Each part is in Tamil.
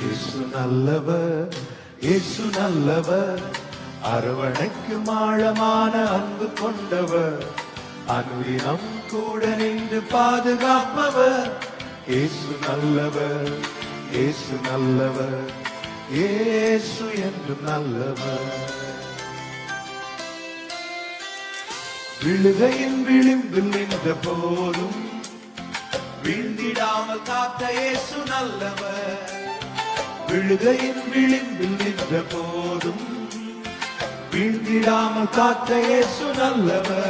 இயேசு நல்லவர் இயேசு நல்லவர். அரவணைக்கும் ஆழமான அன்பு கொண்டவர். அனுதினம் கூட நின்று பாதுகாப்பவர். இயேசு நல்லவர் இயேசு நல்லவர் இயேசு என்று நல்லவர். விழுகையின் விளிம்பில் நின்ற போதும் வீழ்ந்திடாமல் காத்த இயேசு நல்லவர். விழுகையின் விளிம்பில் நின்ற போதும் வீழ்ந்திடாமல் காத்தையே இயேசு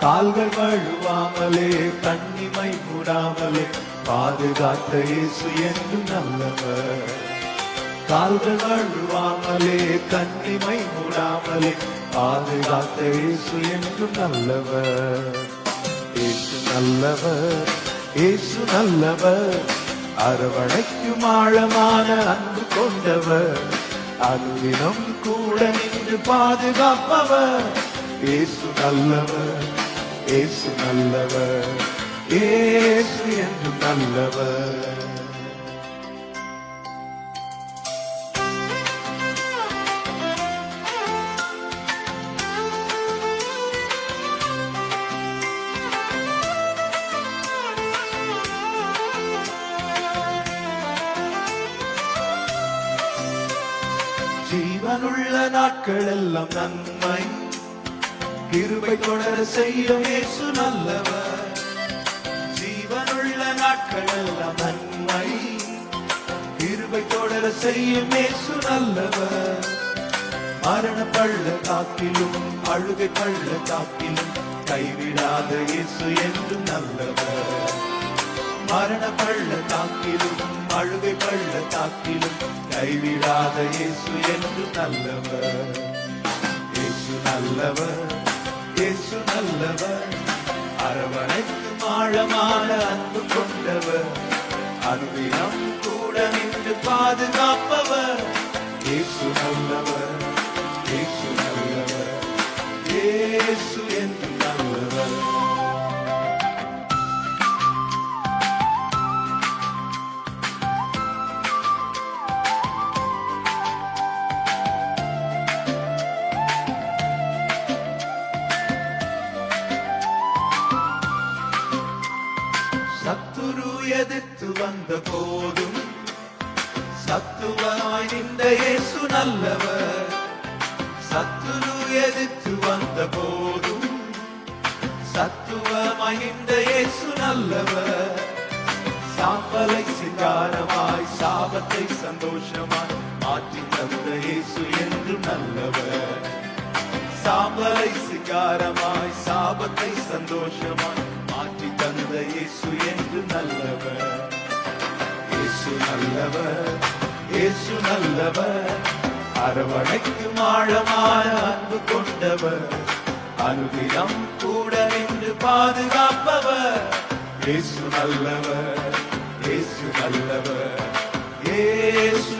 கால்கள் வழுவாமலே கண்ணிமை மூடாமலே பாதுகாத்த இயேசு என்று நல்லவர். கால்கள் வழுவாமலே கண்ணிமை மூடாமலே பாதுகாத்த இயேசு என்று நல்லவர். இயேசு நல்லவர் இயேசு நல்லவர். அரவணைக்கும் ஆழமான அன்பு கொண்டவர். அனுதினம் கூட நின்று பாதுகாப்பவர். ஏசு நல்லவர் ஏசு நல்லவர் ஏசு என்று நல்லவர். ஜீவனுள்ள நாட்கள் எல்லாம் நன்மை. கிருபை தொடர செய்யும் இயேசு நல்லவர். ஜீவனுள்ள நாட்கள் எல்லாம் நன்மை. கிருபை தொடர செய்யும் இயேசு நல்லவர். மரண பள்ள காப்பிலும் அழுகை பள்ள காப்பிலும் கைவிடாத இயேசு என்று நல்லவர். மரண பள்ள காப்பிலும் அழுகை பள்ள காப்பிலும் கைவிடாத இயேசு எனக்கு நல்லவர். இயேசு நல்லவர் இயேசு நல்லவர். அரவணைக்கும் ஆழமான அன்பு கொண்டவர். அனுதினம் கூட நின்று பாதுகாப்பவர். எதிர்த்து வந்த போதும் சத்துவனாய் நின்ற இயேசு நல்லவர். சத்துரு எதிர்த்து வந்த போதும் சத்துவமாய் நின்ற இயேசு நல்லவர். சாம்பலை சிங்காரமாய் சாபத்தை சந்தோஷமாய் மாற்றி தந்த இயேசு என்று நல்லவர். சாம்பலை சிங்காரமாய் சாபத்தை சந்தோஷமாய் மாற்றி தந்த இயேசு என்று நல்லவர். இயேசு நல்லவர் இயேசு நல்லவர். அரவணைக்கும் ஆழமான அன்பு கொண்டவர். அனுதினம் கூட நின்று பாதுகாப்பவர். இயேசு நல்லவர் இயேசு நல்லவர். இயேசு